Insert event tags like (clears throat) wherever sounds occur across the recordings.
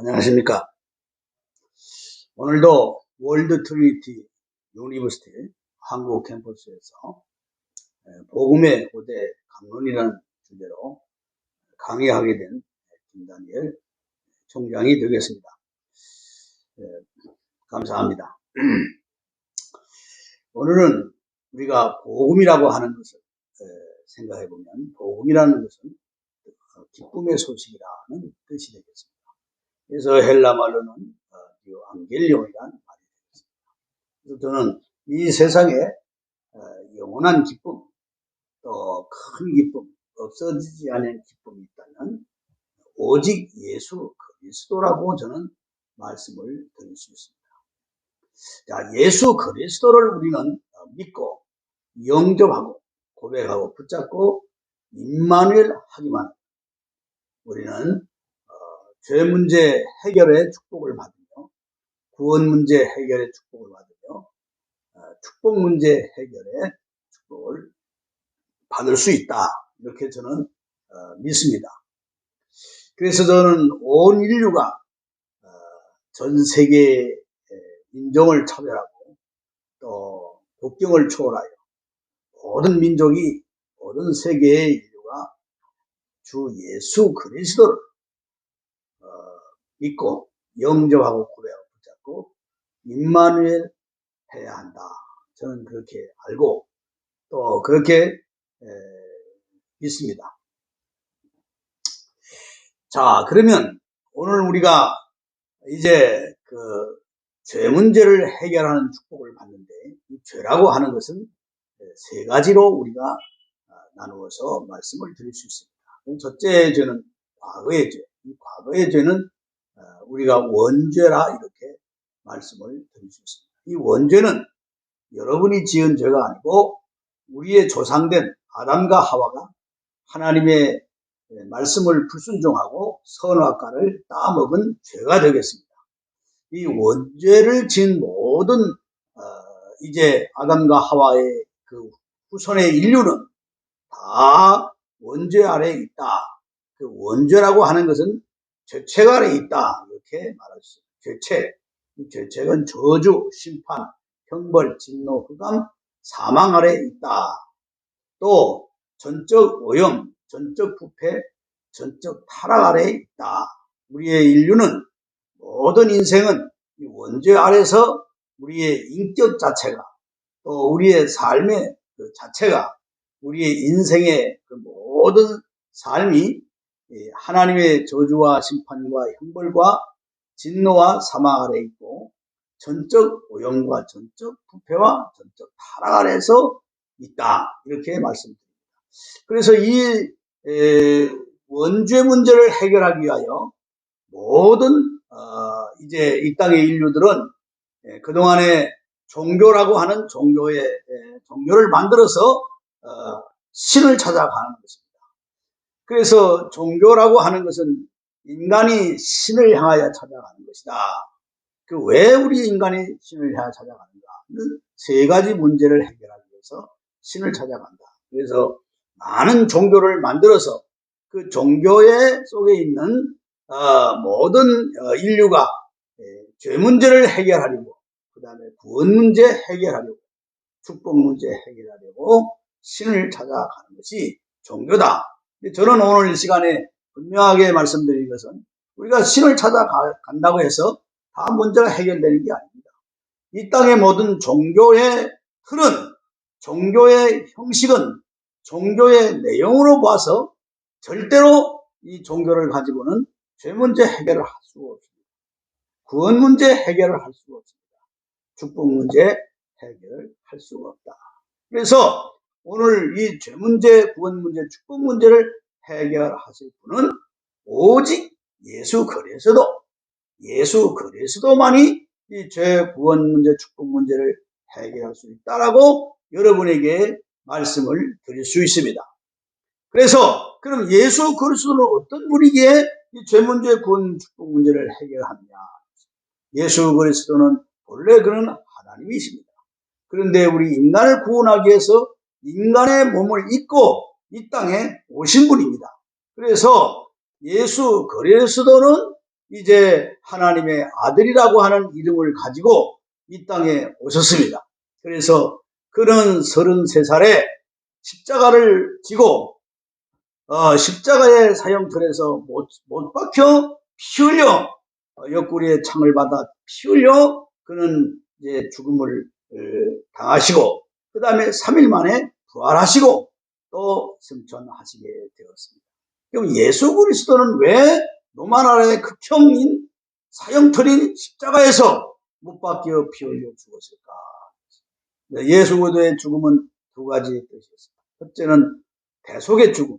안녕하십니까. 오늘도 월드 트리니티 유니버시티 한국 캠퍼스에서 복음의 고대 강론이라는 주제로 강의하게 된 김다니엘 총장이 되겠습니다. 예, 감사합니다. (clears throat) 오늘은 우리가 복음이라고 하는 것을 생각해 보면 복음이라는 것은 기쁨의 소식이라는 뜻이 되겠습니다. 그래서 헬라 말로는 안겔리온이라는 말이 되겠습니다. 그래서 저는 이 세상에 어, 영원한 기쁨, 또 큰 기쁨, 없어지지 않은 기쁨이 있다면 오직 예수 그리스도라고 저는 말씀을 드릴 수 있습니다. 자, 예수 그리스도를 우리는 믿고 영접하고 고백하고 붙잡고 임마누엘 하기만 우리는 죄 문제 해결의 축복을 받으며 구원 문제 해결의 축복을 받으며 어, 축복 문제 해결의 축복을 받을 수 있다. 이렇게 저는 어, 믿습니다. 그래서 저는 온 인류가 어, 전 세계의 인종을 차별하고 또 국경을 초월하여 모든 민족이 모든 세계의 인류가 주 예수 그리스도를 믿고 영접하고 고백하고 붙잡고 임마누엘 해야 한다. 저는 그렇게 알고 또 그렇게 에, 믿습니다. 자, 그러면 오늘 우리가 이제 그 죄 문제를 해결하는 축복을 받는데 이 죄라고 하는 것은 세 가지로 우리가 아, 나누어서 말씀을 드릴 수 있습니다. 첫째 죄는 과거의 죄. 이 과거의 죄는 우리가 원죄라 이렇게 말씀을 드릴 수 있습니다. 이 원죄는 여러분이 지은 죄가 아니고 우리의 조상된 아담과 하와가 하나님의 말씀을 불순종하고 선악과를 따먹은 죄가 되겠습니다. 이 원죄를 지은 모든 어, 이제 아담과 하와의 그 후손의 인류는 다 원죄 아래에 있다. 그 원죄라고 하는 것은 죄책 아래에 있다. 이렇게 말하셨습니다. 죄책. 이 죄책은 저주, 심판, 형벌, 진노, 흑암, 사망 아래에 있다. 또 전적 오염, 전적 부패, 전적 타락 아래에 있다. 우리의 인류는 모든 인생은 원죄 아래서 우리의 인격 자체가 또 우리의 삶의 그 자체가 우리의 인생의 그 모든 삶이 하나님의 저주와 심판과 형벌과 진노와 사망 아래 있고 전적 오염과 전적 부패와 전적 타락 아래서 있다 이렇게 말씀드립니다. 그래서 이 원죄 문제를 해결하기 위하여 모든 어, 이제 이 땅의 인류들은 그 동안에 종교라고 하는 종교의 종교를 만들어서 어, 신을 찾아가는 것입니다. 그래서 종교라고 하는 것은 인간이 신을 향하여 찾아가는 것이다. 그 왜 우리 인간이 신을 향하여 찾아가는가? 세 가지 문제를 해결하기 위해서 신을 찾아간다. 그래서 많은 종교를 만들어서 그 종교의 속에 있는 어, 모든 어, 인류가 예, 죄 문제를 해결하려고, 그 다음에 구원 문제 해결하려고, 축복 문제 해결하려고 신을 찾아가는 것이 종교다. 저는 오늘 이 시간에 분명하게 말씀드린 것은 우리가 신을 찾아간다고 해서 다 문제가 해결되는 게 아닙니다. 이 땅의 모든 종교의 틀은 종교의 형식은 종교의 내용으로 봐서 절대로 이 종교를 가지고는 죄 문제 해결을 할 수가 없습니다. 구원 문제 해결을 할 수가 없습니다. 축복 문제 해결을 할 수가 없다. 그래서 오늘 이 죄 문제, 구원 문제, 축복 문제를 해결하실 분은 오직 예수 그리스도, 예수 그리스도만이 이 죄 구원 문제, 축복 문제를 해결할 수 있다라고 여러분에게 말씀을 드릴 수 있습니다. 그래서 그럼 예수 그리스도는 어떤 분이기에 이 죄 문제, 구원, 축복 문제를 해결하느냐? 예수 그리스도는 본래 그는 하나님이십니다. 그런데 우리 인간을 구원하기 위해서 인간의 몸을 입고 이 땅에 오신 분입니다. 그래서 예수 그리스도는 이제 하나님의 아들이라고 하는 이름을 가지고 이 땅에 오셨습니다. 그래서 그는 33살에 십자가를 지고 어, 십자가의 사형틀에서 못, 못 박혀 피 흘려 어, 옆구리에 창을 받아 피 흘려 그는 이제 죽음을 어, 당하시고 그 다음에 3일 만에 부활하시고 또 승천하시게 되었습니다. 그럼 예수 그리스도는 왜 로마 나라의 극형인 사형틀인 십자가에서 못 박혀 피 흘려 죽었을까? 예수 그리스도의 죽음은 두 가지 뜻이었습니다. 첫째는 대속의 죽음,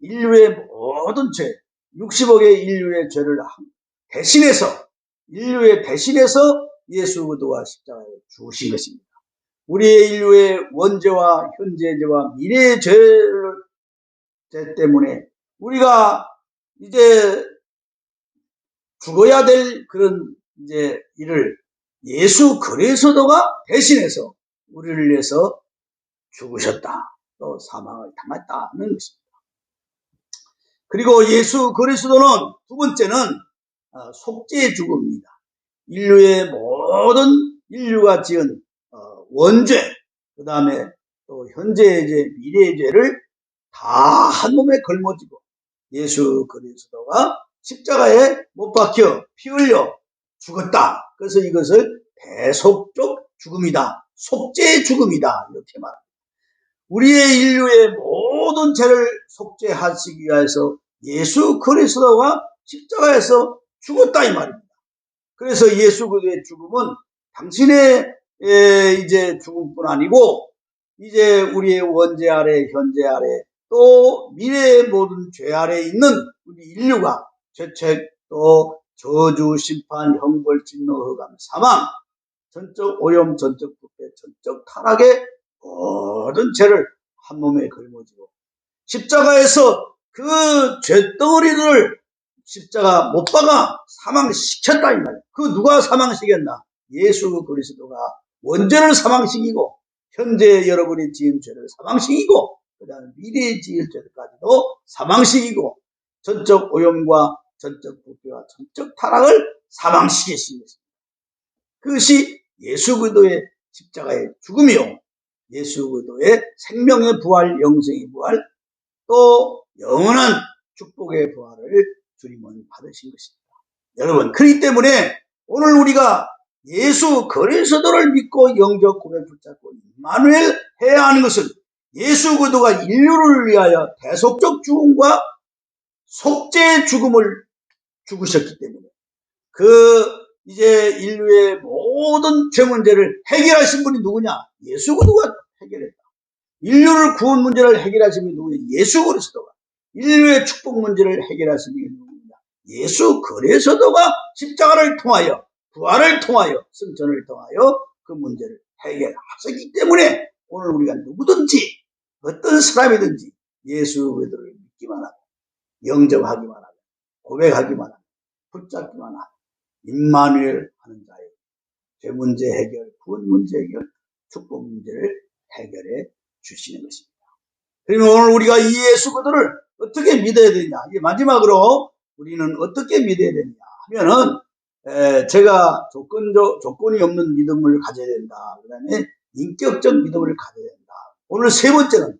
인류의 모든 죄, 60억의 인류의 죄를 대신해서 인류의 대신해서 예수 그리스도가 십자가에 죽으신 것입니다. 우리의 인류의 원죄와 현재의 죄와 미래의 죄를 죄 때문에 우리가 이제 죽어야 될 그런 이제 일을 예수 그리스도가 대신해서 우리를 위해서 죽으셨다. 또 사망을 당했다는 것입니다. 그리고 예수 그리스도는 두 번째는 어, 속죄의 죽음입니다. 인류의 모든 인류가 지은 어, 원죄, 그 다음에 또 현재의 죄, 미래의 죄를 다 한 몸에 걸머지고 예수 그리스도가 십자가에 못 박혀 피 흘려 죽었다. 그래서 이것을 대속적 죽음이다. 속죄의 죽음이다. 이렇게 말합니다. 우리의 인류의 모든 죄를 속죄하시기 위해서 예수 그리스도가 십자가에서 죽었다 이 말입니다. 그래서 예수 그리스도의 죽음은 당신의 이제 죽음뿐 아니고 이제 우리의 원죄 아래 현재 아래 또 미래의 모든 죄 아래 있는 우리 인류가 죄책 또 저주 심판 형벌 진노 허감 사망 전적 오염 전적 부패 전적 타락의 모든 죄를 한 몸에 걸머지고 십자가에서 그 죄덩어리를 십자가 못 박아 사망시켰다 이 말이에요. 그 누가 사망시켰나? 예수 그리스도가 원죄를 사망시키고 현재 여러분이 지은 죄를 사망시키고 그다음에 미래에 지을 죄까지도 사망시키고 전적 오염과 전적 부패와 전적 타락을 사망시키신 것입니다. 그것이 예수 그리스도의 십자가의 죽음이요. 예수 그리스도의 생명의 부활, 영생의 부활, 또 영원한 축복의 부활을 주님은 받으신 것입니다. 여러분, 그렇기 때문에 오늘 우리가 예수 그리스도를 믿고 영적 고백 붙잡고 임마누엘 해야 하는 것은 예수 그리스도가 인류를 위하여 대속적 죽음과 속죄의 죽음을 죽으셨기 때문에 그 이제 인류의 모든 죄 문제를 해결하신 분이 누구냐? 예수 그리스도가 해결했다. 인류를 구원 문제를 해결하신 분이 누구냐? 예수 그리스도가. 인류의 축복 문제를 해결하신 분이 누구냐? 예수 그리스도가 십자가를 통하여 부활을 통하여 승천을 통하여 그 문제를 해결하셨기 때문에 오늘 우리가 누구든지 어떤 사람이든지 예수 그리스도를 믿기만 하고 영접하기만 하고 고백하기만 하고 붙잡기만 하고 임마누엘 하는 자의 죄 문제 해결, 구원 문제 해결, 축복 문제를 해결해 주시는 것입니다. 그러면 오늘 우리가 이 예수 그들을 어떻게 믿어야 되냐? 이게 마지막으로 우리는 어떻게 믿어야 되냐 하면은 에, 제가 조건적 조건이 없는 믿음을 가져야 된다. 그 다음에 인격적 믿음을 가져야 된다. 오늘 세 번째는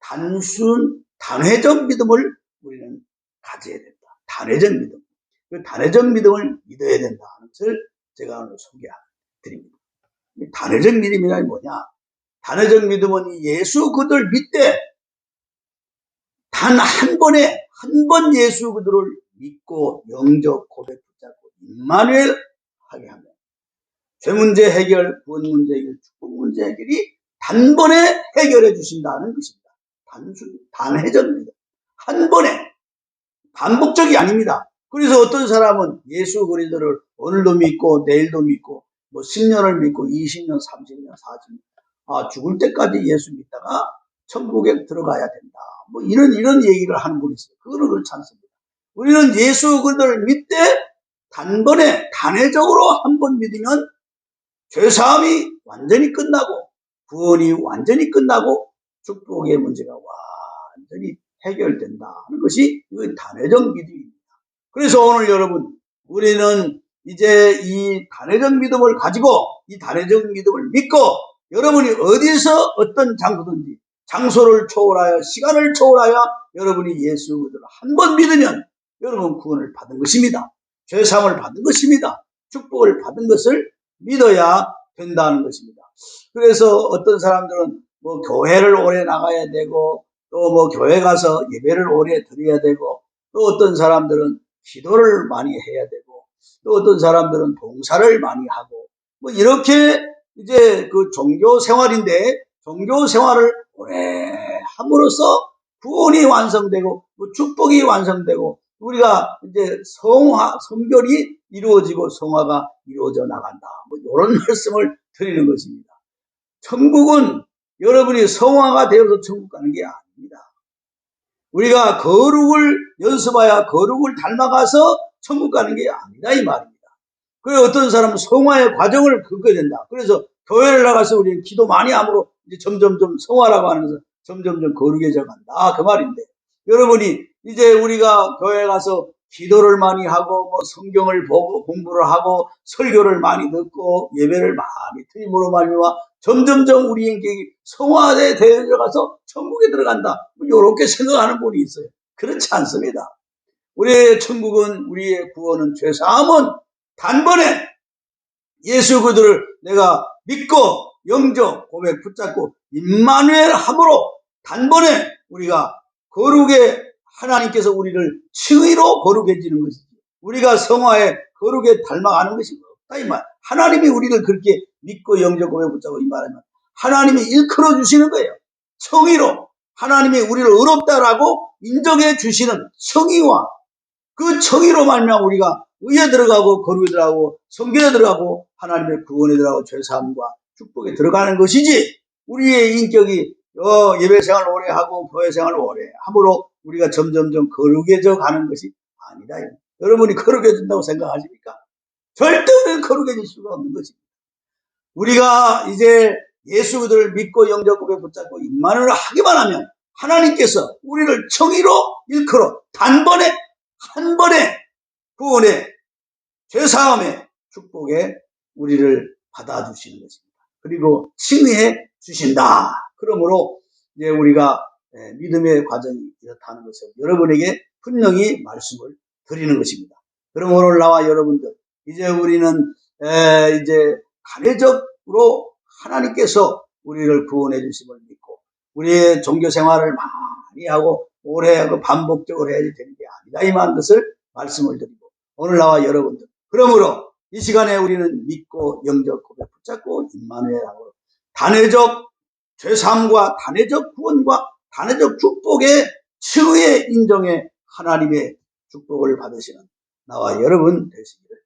단순 단회적 믿음을 우리는 가져야 된다. 단회적 믿음. 그 단회적 믿음을 믿어야 된다는 것을 제가 오늘 소개 드립니다. 단회적 믿음이란 뭐냐? 단회적 믿음은 예수 그들 믿되 단 한 번에 한 번 예수 그들을 믿고 영적 고백 임마누엘 하게 하면 죄 문제 해결, 구원 문제 해결, 축복 문제 해결이 단번에 해결해 주신다는 것입니다. 단순 믿음. 한 번에 반복적이 아닙니다. 그래서 어떤 사람은 예수 그리스도를 오늘도 믿고 내일도 믿고 뭐 10년을 믿고 20년, 30년, 40년 아 죽을 때까지 예수 믿다가 천국에 들어가야 된다. 뭐 이런 이런 얘기를 하는 분이 있어요. 그거는 그렇지 않습니다. 우리는 예수 그리스도를 믿되 단번에 단회적으로 한 번 믿으면 죄사함이 완전히 끝나고 구원이 완전히 끝나고 축복의 문제가 완전히 해결된다 하는 것이 단회적 믿음입니다. 그래서 오늘 여러분 우리는 이제 이 단회적 믿음을 가지고 이 단회적 믿음을 믿고 여러분이 어디서 어떤 장소든지 장소를 초월하여 시간을 초월하여 여러분이 예수 그리스도를 한 번 믿으면 여러분 구원을 받은 것입니다. 죄사함을 받은 것입니다. 축복을 받은 것을 믿어야 된다는 것입니다. 그래서 어떤 사람들은 뭐 교회를 오래 나가야 되고 또 뭐 교회 가서 예배를 오래 드려야 되고 또 어떤 사람들은 기도를 많이 해야 되고 또 어떤 사람들은 봉사를 많이 하고 뭐 이렇게 이제 그 종교 생활인데 종교 생활을 오래 함으로써 구원이 완성되고 뭐 축복이 완성되고 우리가 이제 성화 성결이 이루어지고 성화가 이루어져 나간다. 뭐 이런 (laughs) 말씀을 드리는 것입니다. 천국은 여러분이 성화가 되어서 천국 가는 게 아닙니다. 우리가 거룩을 연습하여 거룩을 닮아가서 천국 가는 게 아니다 이 말입니다. 그래 어떤 사람은 성화의 과정을 겪어야 된다. 그래서 교회를 나가서 우리는 기도 많이 함으로 이제 점점점 성화라고 하면서 점점점 거룩해져 간다 그 말인데 여러분이 이제 우리가 교회 가서 기도를 많이 하고 뭐 성경을 보고 공부를 하고 설교를 많이 듣고 예배를 많이 드림으로 말미암아 점점점 우리 인격이 성화에 되어가서 천국에 들어간다. 뭐 이렇게 생각하는 분이 있어요. 그렇지 않습니다. 우리의 천국은 우리의 구원은 죄사함은 단번에 예수 그들을 내가 믿고 영적 고백 붙잡고 임마누엘 함으로 단번에 우리가 거룩의 하나님께서 우리를 칭의로 거룩해 지는 것이지. 우리가 성화에 거룩에 닮아가는 것이 없다 이 말. 하나님이 우리를 그렇게 믿고 고백 붙잡고 이 말하면 하나님이 일컬어 주시는 거예요. 성의로 하나님이 우리를 의롭다라고 인정해 주시는 성의와 그 정의로 말미암아 우리가 의에 들어가고 거룩에 들어가고 성결에 들어가고 하나님의 구원에 들어가고 죄 사함과 축복에 들어가는 것이지 우리의 인격이 어, 예배 생활 오래 하고 교회 생활 오래 함으로 우리가 점점점 거룩해져 가는 것이 아니다. 여러분이 거룩해진다고 생각하십니까? 절대 우리는 거룩해질 수가 없는 것입니다. 우리가 이제 예수들을 믿고 고백 붙잡고 임만을 하기만 하면 하나님께서 우리를 정의로 일컬어 단번에 한 번에 구원에 죄사함에 축복에 우리를 받아주시는 것입니다. 그리고 칭의해 주신다. 그러므로 이제 우리가 예, 믿음의 과정이 이렇다는 것을 여러분에게 분명히 말씀을 드리는 것입니다. 그럼 오늘 나와 여러분들 이제 우리는 이제 간회적으로 하나님께서 우리를 구원해 주심을 믿고 우리의 종교 생활을 많이 하고 오래 하고 반복적으로 해야 되는 게 아니다 이만 것을 말씀을 드리고 오늘 나와 여러분들 그러므로 이 시간에 우리는 믿고 영적 고백 붙잡고 임마누엘하고 단회적 죄사함과 단회적 구원과 단회적 축복의 최후의 인정의 하나님의 축복을 받으시는 나와 여러분 되시기를